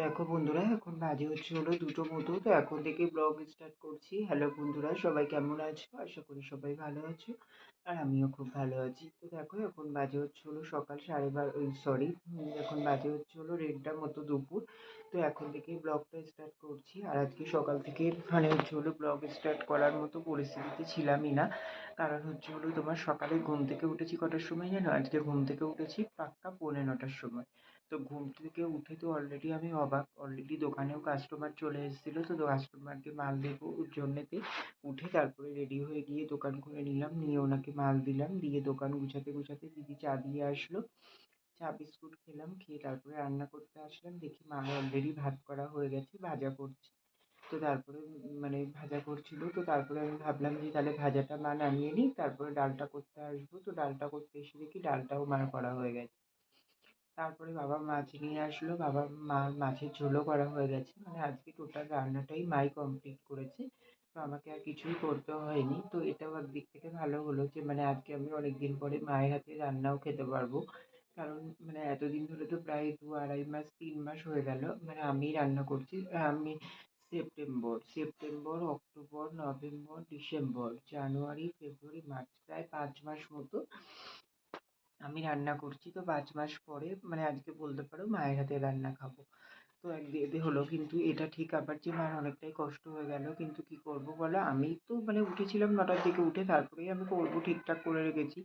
দেখো বন্ধুরা, এখন বাজে হচ্ছে হলো দুটো মতো। তো এখন থেকে ব্লগ স্টার্ট করছি। হ্যালো বন্ধুরা, সবাই কেমন আছো? আশা করি সবাই ভালো আছো। আর আমিও খুব ভালো আছি। তো দেখো, এখন বাজে হচ্ছে হলো সকাল সাড়ে বারো সরি এখন বাজে হচ্ছে হলো দেড়টার মতো দুপুর। তো এখন থেকেই ব্লগটা স্টার্ট করছি। আর আজকে সকাল থেকে মানে হচ্ছে হলো ব্লগ স্টার্ট করার মতো পরিস্থিতিতে ছিলামই না। কারণ হচ্ছে হলো তোমার সকালে ঘুম থেকে উঠেছি কটার সময় জানো? আজকে ঘুম থেকে উঠেছি পাক্কা পৌনে নটার সময়। তো ঘুম থেকে উঠে তো অলরেডি আমি অবাক। অলরেডি দোকানেও কাস্টমার চলে এসেছিল, তো কাস্টমারকে মাল দেবো জন্যেতে উঠে তারপরে রেডি হয়ে গিয়ে দোকান খুলে নিলাম, নিয়ে ওনাকে মাল দিলাম, দিয়ে দোকান গুছাতে গুছাতে দিদি চা দিয়ে আসলো। চা, বিস্কুট খেলাম, খেয়ে তারপরে রান্না করতে আসলাম, দেখি মা অলরেডি ভাত করা হয়ে গেছে, ভাজা করছে। তো তারপরে মানে ভাজা করছিল, তো তারপরে আমি ভাবলাম যে তাহলে ভাজাটা মা নামিয়ে নিই তারপরে ডালটা করতে আসব। তো ডালটা করতে এসে দেখি ডালটাও মার করা হয়ে গেছে। তারপরে বাবা মাছ নিয়ে আসলো, বাবা মা মাছের ঝোলও করা হয়ে গেছে। মানে আজকে টোটাল রান্নাটাই মাই কমপ্লিট করেছে। তো আমাকে আর কিছুই করতে হয়নি। তো এটাও একদিক থেকে ভালো হলো যে মানে আজকে আমি অনেক দিন পরে মায়ের হাতে রান্নাও খেতে পারব। কারণ মানে এতদিন ধরে তো প্রায় দু আড়াই মাস, তিন মাস হয়ে গেল। মানে আমিই রান্না করছি, আমি September September, October, November, December, January, February, March, প্রায় পাঁচ মাস মতো আমি রান্না করছি। তো পাঁচ মাস পরে মানে আজকে বলতে পারো মায়ের হাতের রান্না খাব। তো এতে হলো কিন্তু এটা ঠিক আবার যে মার অনেকটাই কষ্ট হয়ে গেল, কিন্তু কি করব বলো? আমি তো মানে উঠেছিলাম নটার দিকে উঠে তারপরেই আমি করব ঠিকঠাক করে রেখেছি।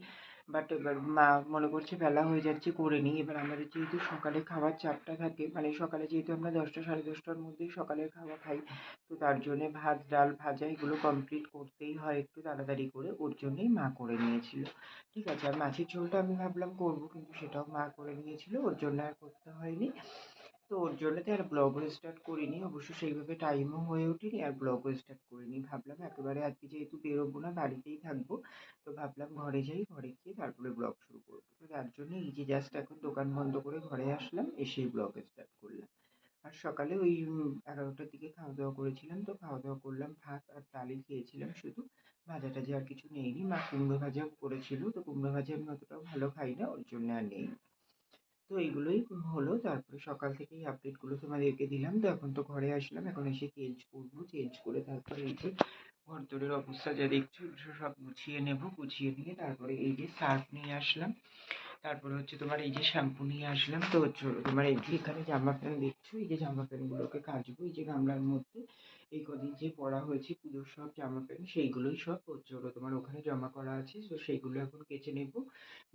বাট এবার মা মনে করছে বেলা হয়ে যাচ্ছে করে নিই। এবার আমাদের যেহেতু সকালে খাওয়ার চাপটা থাকে মানে সকালে যেহেতু আমরা দশটা সাড়ে দশটার মধ্যেই সকালের খাওয়া খাই, তো তার জন্যে ভাত, ডাল, ভাজা এগুলো কমপ্লিট করতেই হয় একটু তাড়াতাড়ি করে। ওর জন্যেই মা করে নিয়েছিল। ঠিক আছে, আর মাছের ঝোলটা আমি ভাবলাম করব, কিন্তু সেটাও মা করে নিয়েছিল। ওর জন্য আর করতে হয়নি। তো ওর জন্য তো আর ব্লগও স্টার্ট করিনি, অবশ্য সেইভাবে টাইমও হয়ে ওঠেনি, আর ব্লগও স্টার্ট করিনি। ভাবলাম একেবারে আজকে যেহেতু বেরোবো না, বাড়িতেই থাকব, তো ভাবলাম ঘরে যাই, ঘরে গিয়ে তারপরে ব্লগ শুরু করব। তো তার জন্য এই যে জাস্ট এখন দোকান বন্ধ করে ঘরে আসলাম, এসেই ব্লগ স্টার্ট করলাম। আর সকালে ওই এগারোটার দিকে খাওয়া দাওয়া করেছিলাম তো, খাওয়া দাওয়া করলাম, ভাত আর ডালই খেয়েছিলাম শুধু। ভাজা টাজা আর কিছু নেইনি, মা কুমড়ো ভাজাও করেছিল, তো কুমড়ো ভাজা আমি অতটাও ভালো খাই না, ওর জন্য আর নেই। তো এইগুলোই হলো। তারপরে সকাল থেকেই আপডেটগুলো তোমাদেরকে দিলাম। তো এখন তো ঘরে আসলাম। এখন এসে চেঞ্জ করব। চেঞ্জ করে তারপরে এই যে ঘর দরের অবস্থা যা দেখছ সব গুছিয়ে নেব। গুছিয়ে নিয়ে তারপরে এই যে সার্ফ নিয়ে আসলাম। তারপরে হচ্ছে তোমার এই যে শ্যাম্পু নিয়ে আসলাম। তো হচ্ছে তোমার এই যে এখানে জামা প্যান্ট দেখছ? এই যে জামা প্যান্টগুলোকে কাচবো। এই যে গামলার মধ্যে। এই কদিন যে পরা হয়েছে, পুজোর সব জামা প্যান্ট, সেইগুলোই সব হচ্ছে হলো তোমার ওখানে জমা করা আছে। তো সেইগুলো এখন কেচে নেব,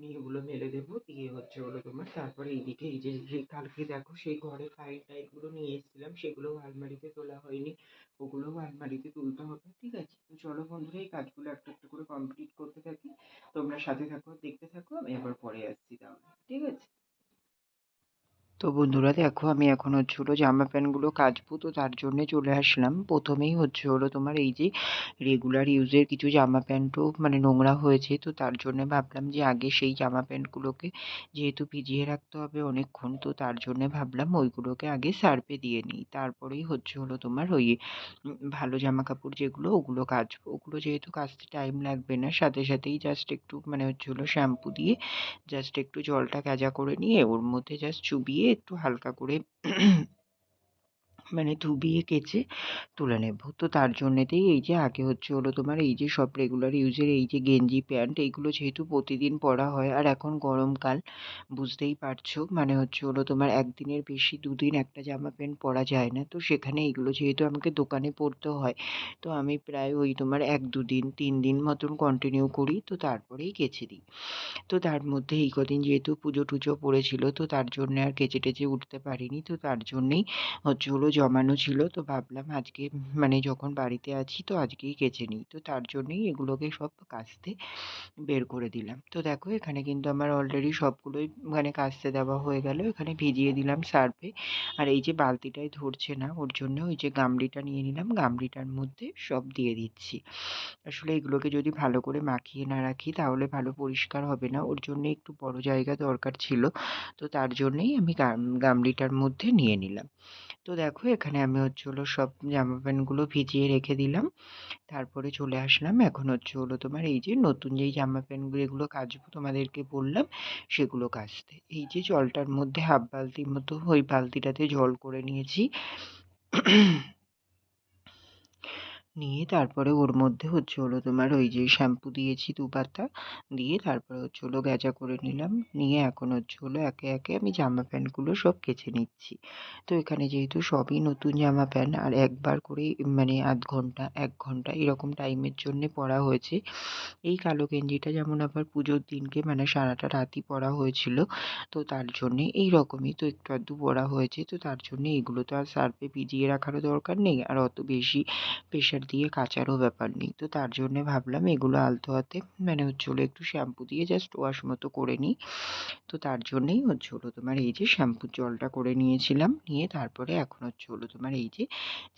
নিয়ে ওগুলো মেলে দেবো, দিয়ে হচ্ছে হলো তোমার তারপরে এইদিকে এই যে কালকে দেখো সেই ঘরে ফাইল টাইলগুলো নিয়ে এসেছিলাম, সেগুলোও আলমারিতে তোলা হয়নি। ওগুলোও আলমারিতে তুলতে হবে, ঠিক আছে? তো চলো বন্ধুরা, এই কাজগুলো একটা একটা করে কমপ্লিট করতে থাকি। তোমরা সাথে থাকো, দেখতে থাকো, আমি আবার পরে আসছি তাহলে, ঠিক আছে? তো বন্ধুরা দেখো, আমি এখন হচ্ছে হলো জামা প্যান্টগুলো কাচবো। তো তার জন্যে চলে আসলাম। প্রথমেই হচ্ছে হলো তোমার এই যে রেগুলার ইউজের কিছু জামা প্যান্টও মানে নোংরা হয়েছে। তো তার জন্যে ভাবলাম যে আগে সেই জামা প্যান্টগুলোকে যেহেতু ভিজিয়ে রাখতে হবে অনেকক্ষণ, তো তার জন্যে ভাবলাম ওইগুলোকে আগে সার্ফে দিয়ে নিই। তারপরেই হচ্ছে হলো তোমার ওই ভালো জামা কাপড় যেগুলো, ওগুলো কাচবো। ওগুলো যেহেতু কাচতে টাইম লাগবে না, সাথে সাথেই জাস্ট একটু মানে হচ্ছে হলো শ্যাম্পু দিয়ে জাস্ট একটু জলটা কাজা করে নিয়ে ওর মধ্যে জাস্ট চুবিয়ে একটু হালকা করে মানে ধুবিয়ে কেচে তুলে নেব। তো তার জন্যেতেই এই যে আগে হচ্ছে হলো তোমার এই যে সব রেগুলার ইউজের এই যে গেঞ্জি, প্যান্ট, এইগুলো যেহেতু প্রতিদিন পরা হয় আর এখন গরমকাল, বুঝতেই পারছ? মানে হচ্ছে হলো তোমার একদিনের বেশি দুদিন একটা জামা প্যান্ট পরা যায় না। তো সেখানে এইগুলো যেহেতু আমাকে দোকানে পরতে হয়, তো আমি প্রায় ওই তোমার এক দুদিন, তিন দিন মতন কন্টিনিউ করি, তো তারপরেই কেচে দিই। তো তার মধ্যে এই কদিন যেহেতু পুজো টুজো পড়েছিল, তো তার জন্যে আর কেচে টেচে উঠতে পারিনি। তো তার জন্যেই হচ্ছে হলো জমানো ছিল, তো ভাবলাম আজকে মানে যখন বাড়িতে আছি তো আজকেই কেচে নিই। তো তার জন্যেই এগুলোকে সব কাচতে বের করে দিলাম। তো দেখো এখানে কিন্তু আমার অলরেডি সবগুলোই মানে কাচতে দেওয়া হয়ে গেল। এখানে ভিজিয়ে দিলাম সার্ফে। আর এই যে বালতিটাই ধরছে না, ওর জন্য ওই যে গামলিটা নিয়ে নিলাম। গামলিটার মধ্যে সব দিয়ে দিচ্ছি। আসলে এগুলোকে যদি ভালো করে মাখিয়ে না রাখি, তাহলে ভালো পরিষ্কার হবে না। ওর জন্য একটু বড় জায়গা দরকার ছিল। তো তার জন্যেই আমি গামলিটার মধ্যে নিয়ে নিলাম। তো দেখো এখানে আমি হচ্ছে হলো সব জামা প্যান্টগুলো ভিজিয়ে রেখে দিলাম। তারপরে চলে আসলাম। এখন হচ্ছে হলো তোমার এই যে নতুন যেই জামা প্যান্টগুলো এগুলো কাচবো তোমাদেরকে বললাম, সেগুলো কাচতে। এই যে জলটার মধ্যে হাফ বালতির মতো ওই বালতিটাতে জল করে নিয়েছি। নিয়ে তারপরে ওর মধ্যে হচ্ছে হলো তোমার ওই যে শ্যাম্পু দিয়েছি দু পাতা দিয়ে তারপরে হচ্ছে হলো গ্যাজা করে নিলাম। নিয়ে এখন হচ্ছে হলো একে একে আমি জামা প্যান্টগুলো সব কেচে নিচ্ছি। তো এখানে যেহেতু সবই নতুন জামা প্যান্ট আর একবার করেই মানে আধ ঘণ্টা, এক ঘণ্টা এরকম টাইমের জন্যে পরা হয়েছে। এই কালো গেঞ্জিটা যেমন আবার পুজোর দিনকে মানে সারাটা রাতই পরা হয়েছিল, তো তার জন্যে এই রকমই তো একটু আধটু পরা হয়েছে। তো তার জন্যে এগুলো তো আর সার্ফে ভিজিয়ে রাখারও দরকার নেই আর অত বেশি প্রেশার দিয়ে কাচারও ব্যাপার নেই। তো তার জন্যে ভাবলাম এগুলো আলতো হাতে মানে হচ্ছে হলো একটু শ্যাম্পু দিয়ে জাস্ট ওয়াশ মতো করে নিই। তো তার জন্যেই হচ্ছে হলো তোমার এই যে শ্যাম্পুর জলটা করে নিয়েছিলাম, নিয়ে তারপরে এখন হচ্ছে হলো তোমার এই যে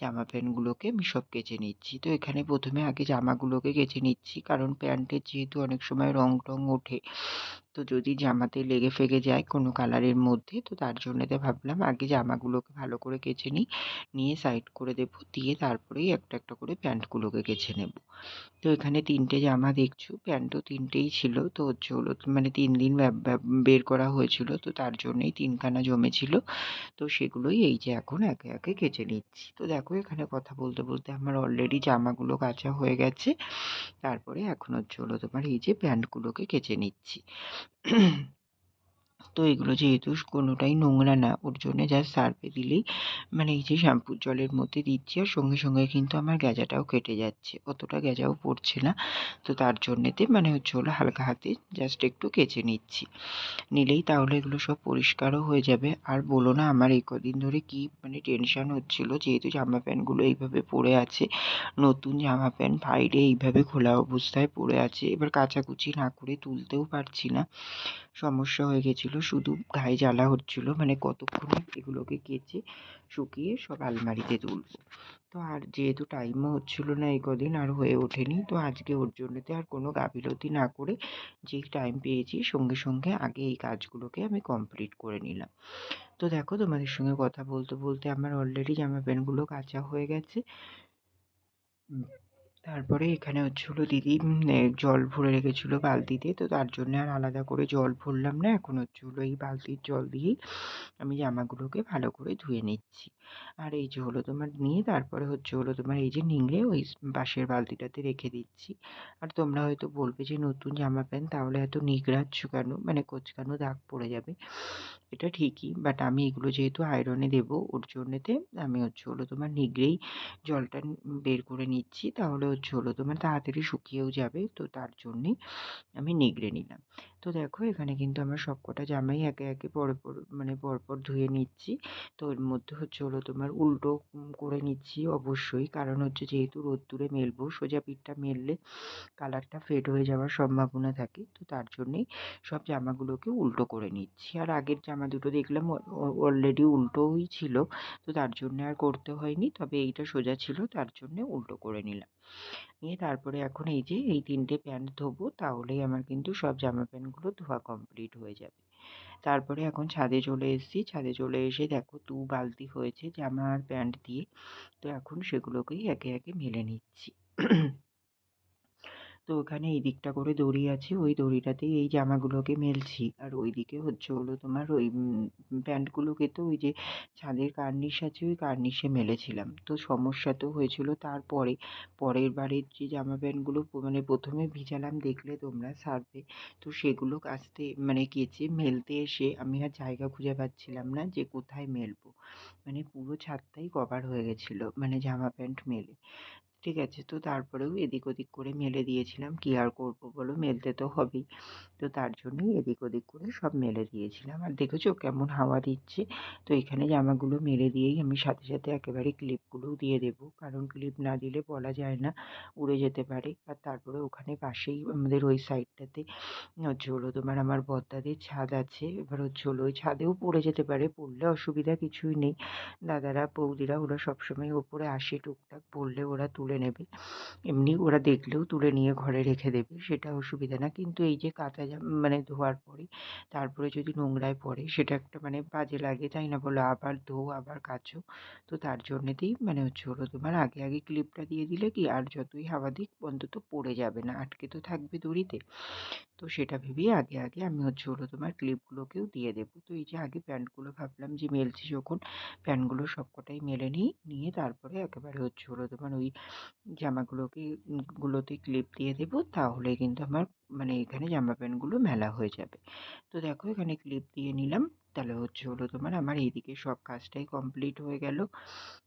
জামা প্যান্টগুলোকে আমি সব কেচে নিচ্ছি। তো এখানে প্রথমে আগে জামাগুলোকে কেচে নিচ্ছি, কারণ প্যান্টের যেহেতু অনেক সময় রং টং ওঠে, তো যদি জামাতে লেগে ফেগে যায় কোনো কালারের মধ্যে, তো তার জন্যেতে ভাবলাম আগে জামাগুলোকে ভালো করে কেচে নিই, নিয়ে সাইড করে দেবো, দিয়ে তারপরেই একটা একটা করে প্যান্টগুলোকে কেচে নেব। তো এখানে তিনটে জামা দেখছ প্যান্টও তিনটেই ছিল, তো হচ্ছে হলো মানে তিন দিন বের করা হয়েছিল, তো তার জন্যেই তিনখানা জমেছিল। তো সেগুলোই এই যে এখন একে একে কেচে নিচ্ছি। তো দেখো এখানে কথা বলতে বলতে আমার অলরেডি জামাগুলো কাচা হয়ে গেছে। তারপরে এখন হচ্ছে হলো তোমার এই যে প্যান্টগুলোকে কেচে নিচ্ছি। তো এগুলো যেহেতু কোনোটাই নোংরা না, ওর জন্যে জাস্ট সার্ফে দিলেই মানে এই যে শ্যাম্পুর জলের মধ্যে দিচ্ছি আর সঙ্গে সঙ্গে কিন্তু আমার গ্যাজাটাও কেটে যাচ্ছে। অতটা গ্যাজাও পড়ছে না, তো তার জন্যেতে মানে হচ্ছে হলো হালকা হাতে জাস্ট একটু কেচে নিচ্ছি। নিলেই তাহলে এগুলো সব পরিষ্কারও হয়ে যাবে। আর বলো না, আমার এই কদিন ধরে কি মানে টেনশান হচ্ছিল, যেহেতু জামা প্যান্টগুলো এইভাবে পড়ে আছে, নতুন জামা প্যান্ট বাইরে এইভাবে খোলা অবস্থায় পড়ে আছে, এবার কাচাকুচি না করে তুলতেও পারছি না। সমস্যা হয়ে গেছিল। শুধু গায়ে জ্বালা হচ্ছিল। মানে কতক্ষণে এগুলোকে কেচে, শুকিয়ে সব আলমারিতে তুলবো। তো আর যেহেতু টাইমও হচ্ছিল না এই কদিন, আর হয়ে ওঠেনি, তো আজকে ওর জন্যতে আর কোনো গাফিলতি না করে যেই টাইম পেয়েছি, সঙ্গে সঙ্গে আগে এই কাজগুলোকে আমি কমপ্লিট করে নিলাম। তো দেখো, তোমাদের সঙ্গে কথা বলতে বলতে আমার অলরেডি জামা প্যান্টগুলো কাচা হয়ে গেছে। তারপরে এখানে হচ্ছে দিদি জল ভরে রেখেছিলো বালতিতে। তো তার জন্য আর আলাদা করে জল ভরলাম না। এখন হচ্ছে হলো এই বালতির জল দিয়েই আমি জামাগুলোকে ভালো করে ধুয়ে নিচ্ছি। আর এই যে হলো তোমার নিয়ে তারপরে হচ্ছে হলো তোমার এই যে নিংড়ে ওই বাঁশের বালতিটাতে রেখে দিচ্ছি। আর তোমরা হয়তো বলবে যে নতুন জামা প্যান্ট তাহলে এত নিগড়াচ্ছ কেন? মানে কোচকানো দাগ পড়ে যাবে। এটা ঠিকই বাট আমি এগুলো যেহেতু আয়রনে দেবো, ওর জন্যেতে আমি হচ্ছে হলো তোমার নিগড়েই জলটা বের করে নিচ্ছি। তাহলে হলো তোমার তাড়াতাড়ি শুকিয়েও যাবে তো তার জন্যেই আমি নিগড়ে নিলাম। তো দেখো এখানে কিন্তু আমার সবকটা জামাই একে একে পর পর মানে পরপর ধুয়ে নিচ্ছি। তো এর মধ্যে হচ্ছে হলো তোমার উল্টো করে নিচ্ছি অবশ্যই। কারণ হচ্ছে যেহেতু রোদ্দুরে মেলবো, সোজা পিঠটা মেললে কালারটা ফেড হয়ে যাওয়ার সম্ভাবনা থাকে। তো তার জন্যেই সব জামাগুলোকে উল্টো করে নিচ্ছি। আর আগের জামা দুটো দেখলাম অলরেডি উল্টোই ছিল। তো তার জন্য আর করতে হয়নি। তবে এইটা সোজা ছিল, তার জন্য উল্টো করে নিলাম। নিয়ে তারপরে এখন এই যে এই তিনটে প্যান্ট ধোবো, তাহলেই আমার কিন্তু সব জামা প্যান্টগুলো ধোয়া কমপ্লিট হয়ে যাবে। তারপরে এখন ছাদে চলে এসেছি। ছাদে চলে এসে দেখো দু বালতি হয়েছে জামা আর প্যান্ট দিয়ে। তো এখন সেগুলোকেই একে একে মেলে নিচ্ছি। তো ওখানে এই দিকটা করে দড়ি আছে, ওই দড়িটাতেই এই জামাগুলোকে মেলছি। আর ওই দিকে হচ্ছে হলো তোমার ওই প্যান্টগুলোকে তো ওই যে ছাদের কার্নিশ আছে, ওই কার্নিশে মেলেছিলাম। তো সমস্যা তো হয়েছিল তারপরে, পরের বারের যে জামা প্যান্টগুলো মানে প্রথমে ভিজালাম, দেখলে তোমরা সার্ফে তো সেগুলো কাচতে মানে কেচে মেলতে এসে আমি আর জায়গা খুঁজে পাচ্ছিলাম না যে কোথায় মেলবো। মানে পুরো ছাদটাই কভার হয়ে গেছিল মানে জামা প্যান্ট মেলে। ঠিক আছে? তো তারপরেও এদিক ওদিক করে মেলে দিয়েছিলাম। কী আর করব বলো? মেলতে তো হবেই। তো তার জন্যই এদিক ওদিক করে সব মেলে দিয়েছিলাম। আর দেখেছ কেমন হাওয়া দিচ্ছে? তো এখানে জামাগুলো মেলে দিয়েই আমি সাথে সাথে একেবারে ক্লিপগুলোও দিয়ে দেবো। কারণ ক্লিপ না দিলে বলা যায় না উড়ে যেতে পারে। আর তারপরে ওখানে পাশেই আমাদের ওই সাইডটাতে হচ্ছে হলো তোমার আমার বদ্দাদের ছাদ আছে। এবার হচ্ছে হলো ওই ছাদেও পড়ে যেতে পারে। পড়লে অসুবিধা কিছুই নেই। দাদারা, বৌদিরা ওরা সবসময় ওপরে আসে টুকটাক। পড়লে ওরা তুলে তুলে নেবে। এমনি ওরা দেখলেও তুলে নিয়ে ঘরে রেখে দেবে, সেটা অসুবিধা না। কিন্তু এই যে কাচা মানে ধোয়ার পরে, তারপরে যদি নোংরায় পড়ে, সেটা একটা মানে বাজে লাগে, তাই না বলো? আবার ধো আবার কাচো। তো তার জন্যেতেই মানে হচ্ছে হলো তোমার আগে আগে ক্লিপটা দিয়ে দিলে কি আর যতই হাওয়া দিক, অন্তত পড়ে যাবে না, আটকে তো থাকবে দড়িতে। তো সেটা ভেবেই আগে আগে আমি হচ্ছে হলো তোমার ক্লিপগুলোকেও দিয়ে দেবো। তো এই যে আগে প্যান্টগুলো ভাবলাম যে মেলছি যখন প্যান্টগুলো সবকটাই মেলে নিই, নিয়ে তারপরে একেবারে হচ্ছে হলো তোমার ওই জামাগুলোকে গুলোতে ক্লিপ দিয়ে দেবো, তাহলে কিন্তু আমার মানে এখানে জামা প্যান্টগুলো মেলা হয়ে যাবে। তো দেখো এখানে ক্লিপ দিয়ে নিলাম, তাহলে হচ্ছে হলো তোমার আমার এইদিকে সব কাজটাই কমপ্লিট হয়ে গেল।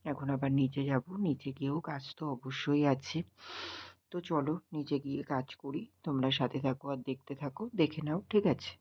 এখন আবার নিচে যাব, নিচে গিয়েও কাজ তো অবশ্যই আছে। তো চলো নিচে গিয়ে কাজ করি, তোমরা সাথে থাকো আর দেখতে থাকো, দেখে নাও, ঠিক আছে?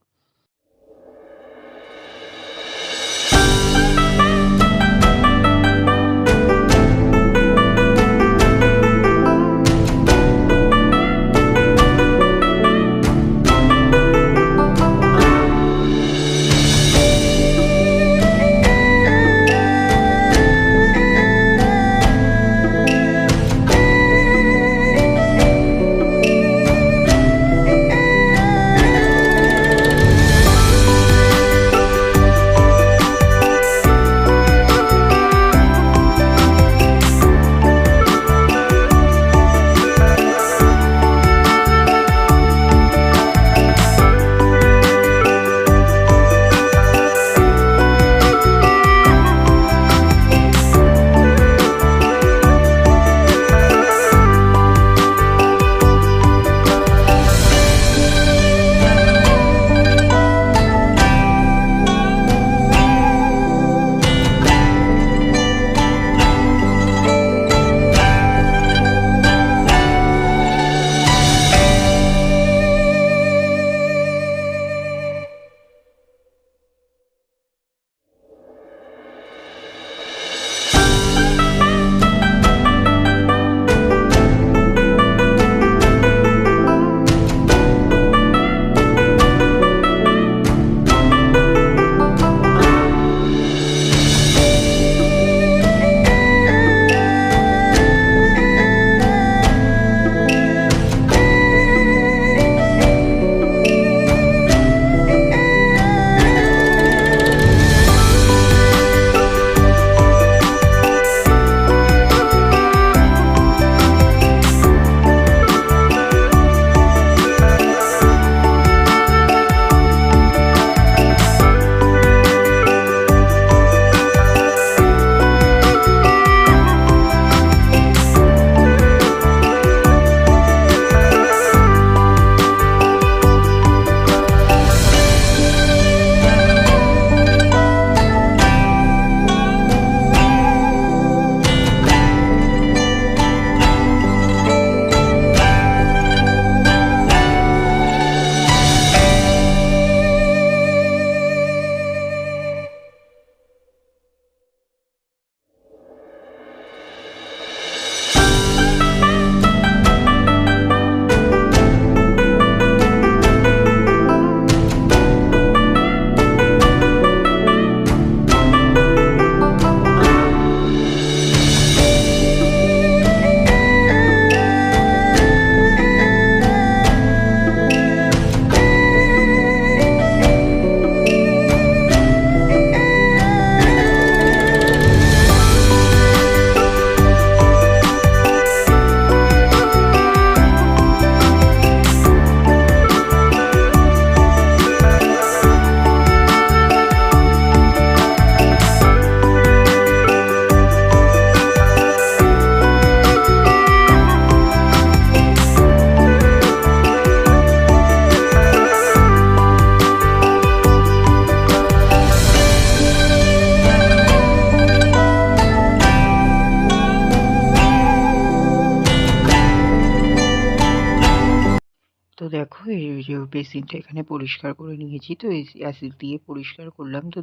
পরিষ্কার করে নিয়েছি। তো এসি অ্যাসিড দিয়ে পরিষ্কার করলাম। তো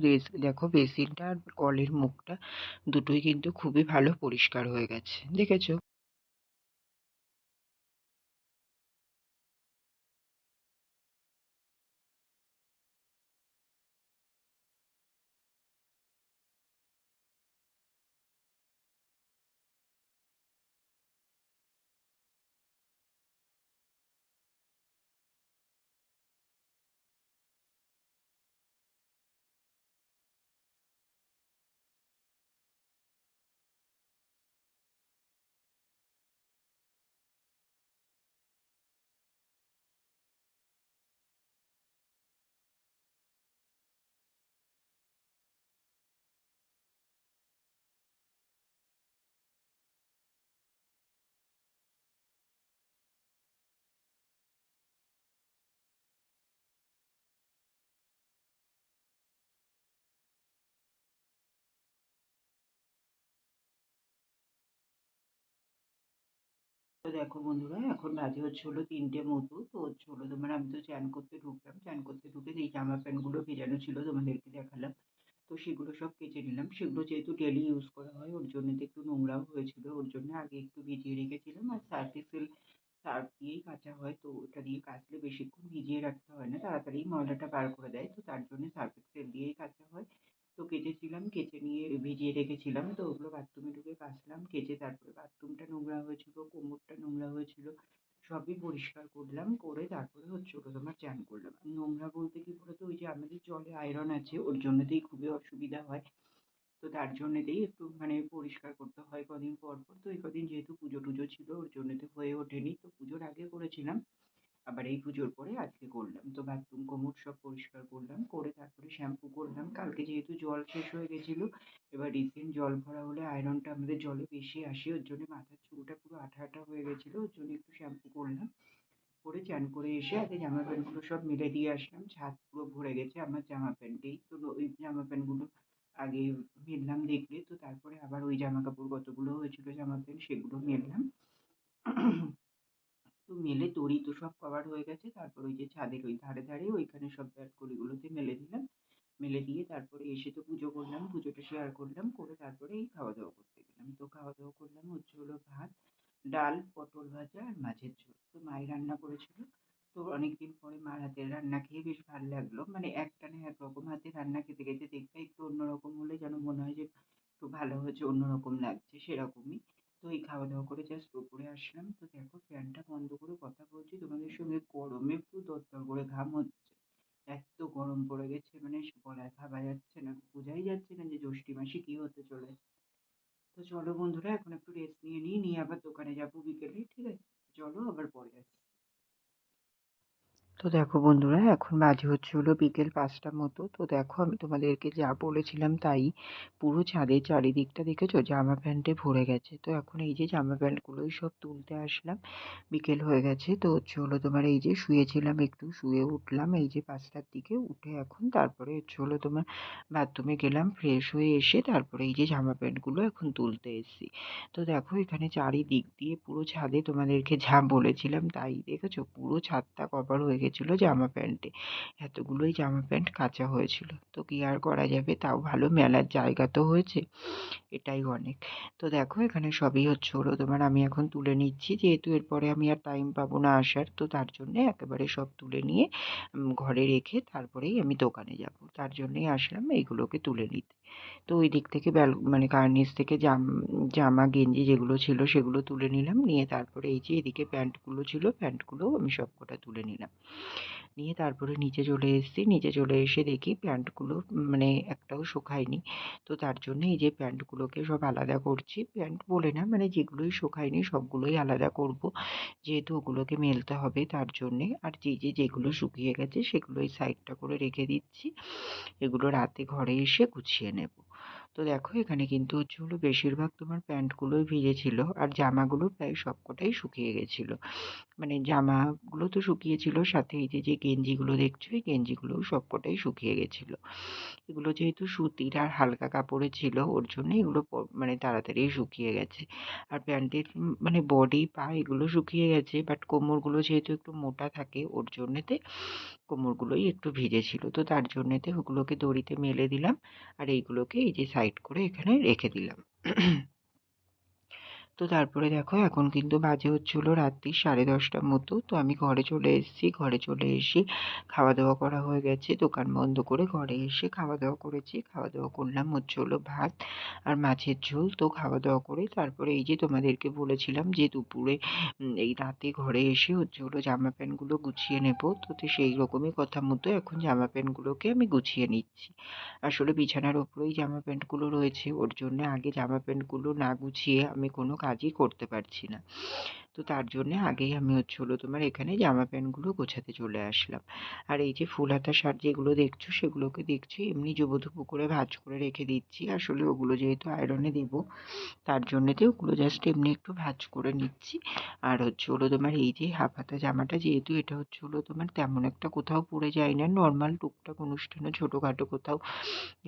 দেখো বেসিনটা আর কলের মুখটা দুটোই কিন্তু খুবই ভালো পরিষ্কার হয়ে গেছে। দেখেছ? দেখো বন্ধুরা, এখন বাজে হচ্ছে হলো তিনটে মতো, তো হচ্ছে হলো তোমার আমি তো চান করতে ঢুকলাম, চান করতে ঢুকে যেই জামা প্যান্টগুলো ভেজানো ছিল তোমাদেরকে দেখালাম, তো সেগুলো সব কেচে নিলাম। সেগুলো যেহেতু ডেলি ইউজ করা হয়, ওর জন্য তো একটু নোংরাও হয়েছিল, ওর জন্য আগে একটু ভিজিয়ে রেখেছিলাম। আর সার্ফ এক্সেল সার্ফ দিয়েই কাচা হয়, তো ওটা দিয়ে কাচলে বেশিক্ষণ ভিজিয়ে রাখতে হয় না, তাড়াতাড়ি ময়লাটা বার করে দেয়, তো তার জন্য সার্ফ এক্সেল দিয়েই কাচা হয়। তো কেচেছিলাম কেচে নিয়ে ভিজিয়ে রেখেছিলাম। তো ওগুলো বাথরুমে ঢুকে কাচলাম কেচে তারপরে বাথরুমটা নোংরা হয়েছিল, কোমরটা নোংরা হয়েছিল, সবই পরিষ্কার করলাম, করে তারপরে হচ্ছে ওটা তোমার চান করলাম। নোংরা বলতে কি বলতো? ওই যে আমাদের জলে আয়রন আছে, ওর জন্যতেই খুবই অসুবিধা হয়। তো তার জন্যতেই একটু মানে পরিষ্কার করতে হয় কদিন পর পর। তো এই কদিন যেহেতু পুজো টুজো ছিল, ওর জন্যতে হয়ে ওঠেনি। তো পুজোর আগে করেছিলাম। আবার এই পুজোর পরে আজকে করলাম। তো বাথরুম কোমর সব পরিষ্কার করলাম, করে তারপরে শ্যাম্পু করলাম। কালকে যেহেতু জল শেষ হয়ে গেছিল, এবার রিসেন্ট জল ভরা হলে আয়রনটা আমাদের জলে বেশি আসে, ওর জন্য মাথার চুলটা পুরো আঠা আঠা হয়ে গেছিল, ওর জন্য একটু শ্যাম্পু করলাম। করে চান করে এসে আগে জামা প্যান্টগুলো সব মেলে দিয়ে আসলাম। ছাদ পুরো ভরে গেছে আমার জামা প্যান্টেই। তো ওই জামা প্যান্টগুলো আগে মেললাম দেখলে, তো তারপরে আবার ওই জামা কাপড় কতগুলো হয়েছিল জামা প্যান্ট সেগুলো মেললাম। তো মেলে দড়ি তো সব কভার হয়ে গেছে। তারপর ওই যে ছাদের ওই ধারে ধারে ওইখানে সব ব্যাটকলিগুলোতে মেলে দিলাম। মেলে দিয়ে তারপরে এসে তো পুজো করলাম, পুজোটা শেয়ার করলাম, করে তারপরে এই খাওয়া দাওয়া করতে গেলাম। তো খাওয়া দাওয়া করলাম হচ্ছে হলো ভাত, ডাল, পটল ভাজা আর মাছের ঝোল। তো মাই রান্না করেছিল। তো অনেকদিন পরে মার হাতের রান্না খেয়ে বেশ ভালো লাগল। মানে একটানে একরকম হাতের রান্না খেতে খেতে দেখতে একটু অন্যরকম হলে যেন মনে হয় যে একটু ভালো হয়েছে, অন্যরকম লাগছে, সেরকমই। তো এই খাওয়া দাওয়া করে জাস্ট উপরে আসলাম। তো দেখো ফ্যানটা বন্ধ করে কথা বলছি, তোমাদের সঙ্গে গরমে পুরো দরদর করে ঘাম হচ্ছে। এত গরম পড়ে গেছে মানে গলায় ভাবা যাচ্ছে না। বোঝাই যাচ্ছে না যে জ্যৈষ্ঠী মাসে কি হতে চলেছে। তো চলো বন্ধুরা, এখন একটু রেস্ট নিয়ে নিই, নিয়ে আবার দোকানে যাব বিকেলে, ঠিক আছে? চলো আবার পরে আসছি। তো দেখো বন্ধুরা, এখন বাজে হচ্ছে হলো বিকেল পাঁচটার মতো। তো দেখো আমি তোমাদেরকে যা বলেছিলাম তাই। পুরো ছাদের চারিদিকটা দেখেছ? জামা প্যান্টে ভরে গেছে। তো এখন এই যে জামা প্যান্টগুলোই সব তুলতে আসলাম। বিকেল হয়ে গেছে। তো হচ্ছে হলো তোমার এই যে শুয়েছিলাম একটু, শুয়ে উঠলাম এই যে পাঁচটার দিকে। উঠে এখন তারপরে হচ্ছে হলো তোমার বাথরুমে গেলাম, ফ্রেশ হয়ে এসে তারপরে এই যে জামা প্যান্টগুলো এখন তুলতে এসেছি। তো দেখো এখানে চারিদিক দিয়ে পুরো ছাদে তোমাদেরকে যা বলেছিলাম তাই। দেখেছ? পুরো ছাদটা কভার হয়ে গেছিল জামা প্যান্টে। এতগুলোই জামা প্যান্ট কাচা হয়েছিল। তো কী আর করা যাবে? তাও ভালো, মেলার জায়গা তো হয়েছে। এটাই অনেক। তো দেখো, এখানে সবই হচ্ছে হলো তোমার, আমি এখন তুলে নিচ্ছি। যেহেতু এরপরে আমি আর টাইম পাবো না আসার, তো তার জন্যে একেবারে সব তুলে নিয়ে ঘরে রেখে তারপরেই আমি দোকানে যাব। তার জন্যেই আসলাম এইগুলোকে তুলে নিতে। তো ওই দিক থেকে ব্যাল মানে কার্নিস থেকে জাম, জামা, গেঞ্জি যেগুলো ছিল সেগুলো তুলে নিলাম। নিয়ে তারপরে এই যে এদিকে প্যান্টগুলো ছিল, প্যান্টগুলোও আমি সব কটা তুলে নিলাম। নিয়ে তারপরে নিচে চলে এসেছি। নিচে চলে এসে দেখি প্যান্টগুলো মানে একটাও শুকায়নি। তো তার জন্য এই যে প্যান্টগুলোকে সব আলাদা করছি। প্যান্ট বলে না মানে যেগুলোই শুকায়নি সবগুলোই আলাদা করব। যেহেতু ওগুলোকে মেলতে হবে তার জন্যে। আর যে যে, যেগুলো শুকিয়ে গেছে সেগুলোই সাইডটা করে রেখে দিচ্ছি। এগুলো রাতে ঘরে এসে গুছিয়ে নেব। তো দেখো, এখানে কিন্তু হচ্ছে হলো বেশিরভাগ তোমার প্যান্টগুলোই ভিজেছিল আর জামাগুলো প্রায় সবকটাই শুকিয়ে গেছিল। মানে জামাগুলো তো শুকিয়েছিল, সাথে এই যে যে গেঞ্জিগুলো দেখছ, এই গেঞ্জিগুলোও সবকটাই শুকিয়ে গেছিল। এগুলো যেহেতু সুতির আর হালকা কাপড়ে ছিল, ওর জন্য এগুলো মানে তাড়াতাড়ি শুকিয়ে গেছে। আর প্যান্টের মানে বডি, পা এগুলো শুকিয়ে গেছে, বাট কোমরগুলো যেহেতু একটু মোটা থাকে, ওর জন্যেতে কোমরগুলোই একটু ভিজে ছিল তো তার জন্যেতে ওগুলোকে দড়িতে মেলে দিলাম। আর এইগুলোকে এই যে সাইড করে এখানে রেখে দিলাম। তো তারপরে দেখো, এখন কিন্তু বাজে হচ্ছিল রাত্রি সাড়ে দশটার মতো। তো আমি ঘরে চলে এসেছি, ঘরে চলে এসে খাওয়া দাওয়া করা হয়ে গেছে। দোকান বন্ধ করে ঘরে এসে খাওয়া দাওয়া করেছি। খাওয়া দাওয়া করলাম, হচ্ছে হলো ভাত আর মাছের ঝোল। তো খাওয়া দাওয়া করে তারপরে এই যে তোমাদেরকে বলেছিলাম যে দুপুরে এই রাতে ঘরে এসে হচ্ছে হলো জামা প্যান্টগুলো গুছিয়ে নেব। তো সেই রকমই কথা মতো এখন জামা প্যান্টগুলোকে আমি গুছিয়ে নিচ্ছি। আসলে বিছানার ওপরেই জামা প্যান্টগুলো রয়েছে। ওর জন্য আগে জামা প্যান্টগুলো না গুছিয়ে আমি কোনো কাজই করতে পারছি না। তো তার জন্যে আগেই আমি হচ্ছে হলো তোমার এখানে জামা প্যান্টগুলো গোছাতে চলে আসলাম। আর এই যে ফুল হাতা শার্ট যেগুলো দেখছ, সেগুলোকে দেখছি, এমনি জুবুধুবু করে ভাজ করে রেখে দিচ্ছি। আসলে ওগুলো যেহেতু আয়রনে দেবো, তার জন্যেতে ওগুলো জাস্ট এমনি একটু ভাজ করে নিচ্ছি। আর হচ্ছে হলো তোমার এই যে হাফ হাতা জামাটা যেহেতু, এটা হচ্ছে হলো তোমার তেমন একটা কোথাও পরে যায় না। নর্মাল টুকটাক অনুষ্ঠানে ছোটোখাটো কোথাও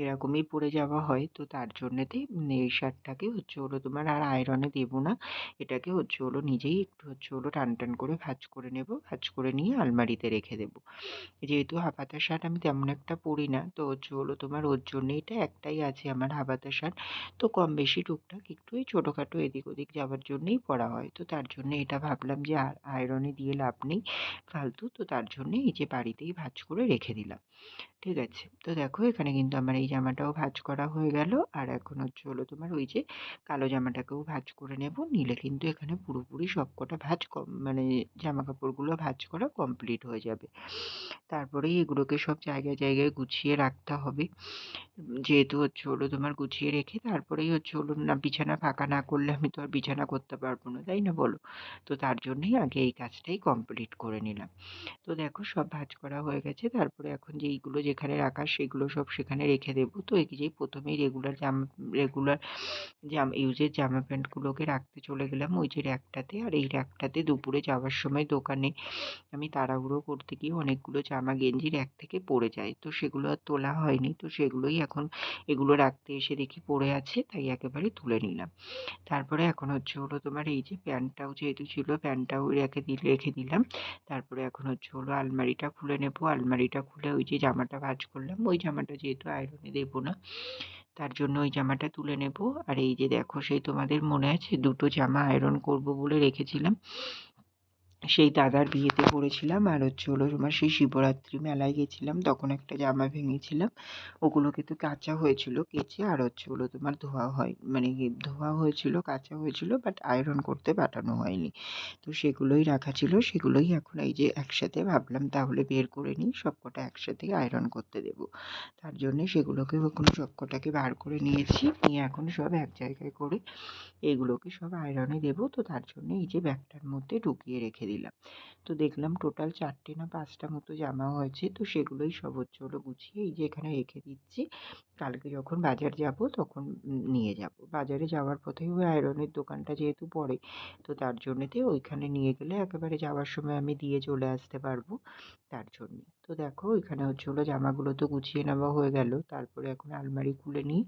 এরকমই পরে যাওয়া হয়। তো তার জন্যেতে এই শার্টটাকে হচ্ছে হলো তোমার আর আয়রনে দেবো না। এটাকে হচ্ছে হলো নিজেই তারপরেই একটু হচ্ছে হলো টান টান করে ভাঁজ করে নেব। ভাঁজ করে নিয়ে আলমারিতে রেখে দেবো। যেহেতু হাফাতা শার্ট আমি তেমন একটা পরি না, তো হচ্ছে হলো তোমার ওর জন্য এটা একটাই আছে আমার হাফাতা শার্ট। তো কম বেশি টুকটাক একটু এই ছোটোখাটো এদিক ওদিক যাওয়ার জন্যই পরা হয়। তো তার জন্য এটা ভাবলাম যে আয়রনে দিয়ে লাভ নেই, ফালতু। তো তার জন্যে এই যে বাড়িতেই ভাঁজ করে রেখে দিলাম। ঠিক আছে। তো দেখো, এখানে কিন্তু আমার এই জামাটাও ভাঁজ করা হয়ে গেল। আর এখন হচ্ছে হলো তোমার ওই যে কালো জামাটাকেও ভাঁজ করে নেব। নিলে কিন্তু এখানে পুরোপুরি সবকটা ভাঁজ কম মানে জামা কাপড়গুলো ভাঁজ করা কমপ্লিট হয়ে যাবে। তারপরেই এগুলোকে সব জায়গায় জায়গায় গুছিয়ে রাখতে হবে। যেহেতু হচ্ছে হলো তোমার গুছিয়ে রেখে তারপরেই হচ্ছে হলো না, বিছানা ফাঁকা না করলে আমি তো আর বিছানা করতে পারব না, তাই না বলো? তো তার জন্যই আগে এই কাজটাই কমপ্লিট করে নিলাম। তো দেখো, সব ভাজ করা হয়ে গেছে। তারপরে এখন যে এইগুলো যেখানে রাখা সেগুলো সব সেখানে রেখে দেবো। তো এই যে প্রথমেই রেগুলার জামা রেগুলার জামা ইউজের জামা প্যান্টগুলোকে রাখতে চলে গেলাম ওই যে র্যাকটাতে আর এই র্যাকটাতে দুপুরে যাওয়ার সময় দোকানে আমি তাড়াহুড়ো করতে গিয়ে অনেকগুলো জামা গেঞ্জি র্যাক থেকে পড়ে যায়। তো সেগুলো আর তোলা হয়নি। তো সেগুলোই এখন এগুলো রাখতে এসে দেখি পড়ে আছে, তাই একেবারে তুলে নিলাম। তারপরে এখন হচ্ছে হলো তোমার এই যে প্যান্টটাও যেহেতু ছিল, প্যান্টটাও রেখে দিলে, রেখে দিলাম। তারপরে এখন হচ্ছে হলো আলমারিটা খুলে নেব। আলমারিটা খুলে ওই যে জামাটা ভাঁজ করলাম। ওই জামাটা যেহেতু আয়রনে দেবো না, তার জন্য ওই জামাটা তুলে নেব। আর এই যে দেখো, সেই তোমাদের মনে আছে? দুটো জামা আয়রন করব বলে রেখেছিলাম। সেই দাদার বিয়েতে পরেছিলাম আর হচ্ছে হলো তোমার সেই শিবরাত্রি মেলায় গেছিলাম, তখন একটা জামা ভেঙেছিলাম। ওগুলো কিন্তু কাঁচা হয়েছিল কেচে আর হচ্ছে হলো তোমার ধোয়া হয় মানে ধোয়া হয়েছিল, কাঁচা হয়েছিল বাট আয়রন করতে পাঠানো হয়নি। তো সেগুলোই রাখা ছিল, সেগুলোই এখন এই যে একসাথে ভাবলাম তাহলে বের করে নিই, সবকটা একসাথে আয়রন করতে দেব। তার জন্যে সেগুলোকে এখন সবকটাকে বার করে নিয়েছি, নিয়ে এখন সব এক জায়গায় করে এগুলোকে সব আয়রনে দেবো। তো তার জন্য এই যে ব্যাগটার মধ্যে ঢুকিয়ে রেখে দিলাম। তো দেখলাম টোটাল চারটে না পাঁচটা মতো জামা হয়েছে, তো সেগুলোই সব হচ্ছে হলো গুছিয়ে এই যে এখানে রেখে দিচ্ছি। কালকে যখন বাজার যাব তখন নিয়ে যাব। বাজারে যাওয়ার পথেই ওই আয়রনের দোকানটা যেহেতু পড়ে, তো তার জন্যেতে ওইখানে নিয়ে গেলে একেবারে যাওয়ার সময় আমি দিয়ে চলে আসতে পারব তার জন্যে তো দেখো এখানে হচ্ছে হলো জামাগুলো তো গুছিয়ে নেওয়া হয়ে গেল। তারপরে এখন আলমারি খুলে নিই।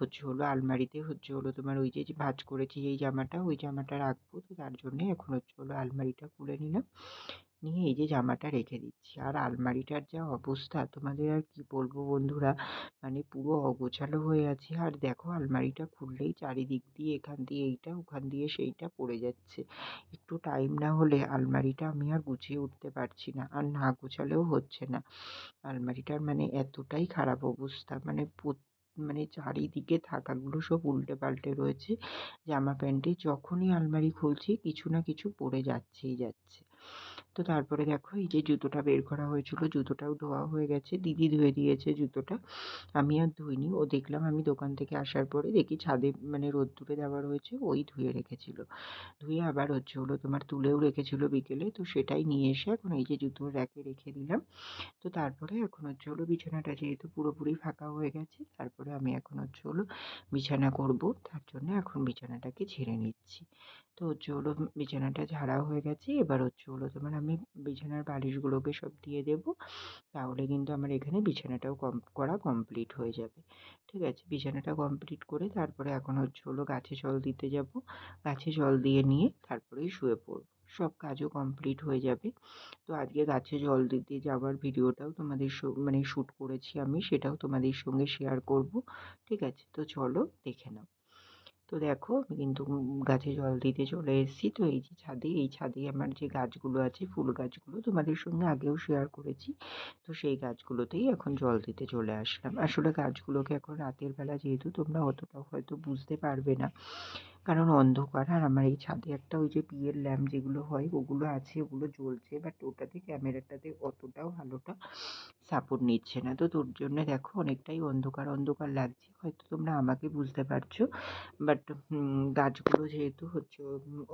হচ্ছে হলো আলমারিতে হচ্ছে হলো তোমার ওই যে ভাঁজ করেছি এই জামাটা, ওই জামাটা রাখব। তো তার জন্যে এখন হচ্ছে হলো আলমারিটা খুলে নিলাম। নিয়ে এই যে জামাটা রেখে দিচ্ছি। আর আলমারিটার যা অবস্থা, তোমাদের আর কি বলব বন্ধুরা? মানে পুরো অগোছালো হয়ে আছে। আর দেখো, আলমারিটা খুললেই চারিদিক দিয়ে এখান দিয়ে এইটা, ওখান দিয়ে সেইটা পড়ে যাচ্ছে। একটু টাইম না হলে আলমারিটা আমি আর গুছিয়ে উঠতে পারছি না। আর না গোছালেও হচ্ছে না। আলমারিটার মানে এতটাই খারাপ অবস্থা। মানে মানে চারিদিকে থাকাগুলো সব উল্টে পাল্টে রয়েছে। জামা প্যান্টে যখনই আলমারি খুলছি, কিছু না কিছু পড়ে যাচ্ছেই যাচ্ছে। তো তারপরে দেখো এই যে জুতোটা বের করা হয়েছিল, জুতোটাও ধোয়া হয়ে গেছে। দিদি ধুয়ে দিয়েছে জুতোটা। আমি আর ধুইনি। ও দেখলাম আমি দোকান থেকে আসার পরে দেখি ছাদে মানে রোদ্দুরে দেওয়া রয়েছে, ওই ধুয়ে রেখেছিল। ধুয়ে আবার হচ্ছে হলো তোমার তুলেও রেখেছিল বিকেলে, তো সেটাই নিয়ে এসে এখন এই যে জুতোর র্যাকে রেখে দিলাম। তো তারপরে এখন হচ্ছে হলো বিছানাটা যেহেতু পুরোপুরি ফাঁকা হয়ে গেছে, তারপরে আমি এখন হচ্ছে হলো বিছানা করব। তার জন্য এখন বিছানাটাকে ঝেড়ে নিচ্ছি। তো হচ্ছে হলো বিছানাটা ঝাড়া হয়ে গেছে। এবার হচ্ছে হলো তোমার আমি বিছানার বালিশগুলোকে সব দিয়ে দেবো। তাহলে কিন্তু আমার এখানে বিছানাটাও কম, করা কমপ্লিট হয়ে যাবে। ঠিক আছে? বিছানাটা কমপ্লিট করে তারপরে এখন হচ্ছে হলো গাছে জল দিতে যাব। গাছে জল দিয়ে নিয়ে তারপরেই শুয়ে পড়ব। সব কাজও কমপ্লিট হয়ে যাবে। তো আজকে গাছে জল দিতে যাওয়ার ভিডিওটাও তোমাদের মানে শ্যুট করেছি আমি। সেটাও তোমাদের সঙ্গে শেয়ার করব। ঠিক আছে? তো চলো দেখে নাও। তো দেখো আমি কিন্তু গাছে জল দিতে চলে এসেছি। তো এই যে ছাদে, এই ছাদে আমার যে গাছগুলো আছে, ফুল গাছগুলো তোমাদের সঙ্গে আগেও শেয়ার করেছি। তো সেই গাছগুলোতেই এখন জল দিতে চলে আসলাম। আসলে গাছগুলোকে এখন রাতের বেলা যেহেতু তোমরা অতটাও হয়তো বুঝতে পারবে না। কারণ অন্ধকার। আর আমার এই ছাদে একটা ওই যে বিয়ের ল্যাম্প যেগুলো হয়, ওগুলো আছে, ওগুলো জ্বলছে বাট ওটাতে ক্যামেরাটাতে অতটাও ভালোটা সাপোর্ট নিচ্ছে না। তো তোর জন্য দেখো অনেকটাই অন্ধকার অন্ধকার লাগছে। হয়তো তোমরা আমাকে বুঝতে পারছ বাট গাছগুলো যেহেতু হচ্ছে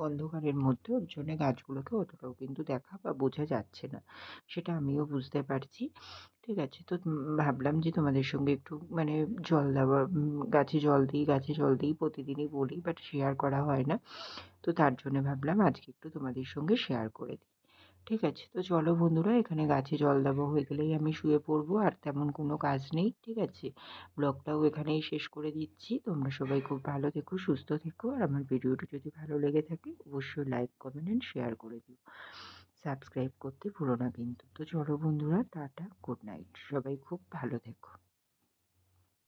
অন্ধকারের মধ্যে, ওর জন্য গাছগুলোকে অতটাও কিন্তু দেখা বা বোঝা যাচ্ছে না। সেটা আমিও বুঝতে পারছি। ঠিক আছে। তো ভাবলাম যে তোমাদের সঙ্গে একটু মানে জল দেওয়া গাছে জল দিই, গাছে জল দিই, প্রতিদিনই বলি বাট শেয়ার করা হয় না। তো তার জন্য ভাবলাম আজকে একটু তোমাদের সঙ্গে শেয়ার করে দিই। ঠিক আছে? তো চলো বন্ধুরা, এখানে গাছে জল দেওয়া হয়ে গেলেই আমি শুয়ে পড়ব আর তেমন কোনো কাজ নেই, ঠিক আছে? ব্লগটাও এখানেই শেষ করে দিচ্ছি। তোমরা সবাই খুব ভালো থেকো, সুস্থ থেকো আর আমার ভিডিওটি যদি ভালো লেগে থাকে, অবশ্যই লাইক কমেন্ট অ্যান্ড শেয়ার করে দিও। সাবস্ক্রাইব করতে ভুলো না কিন্তু। তো চলো বন্ধুরা, টাটা, গুড নাইট। সবাই খুব ভালো থেকো।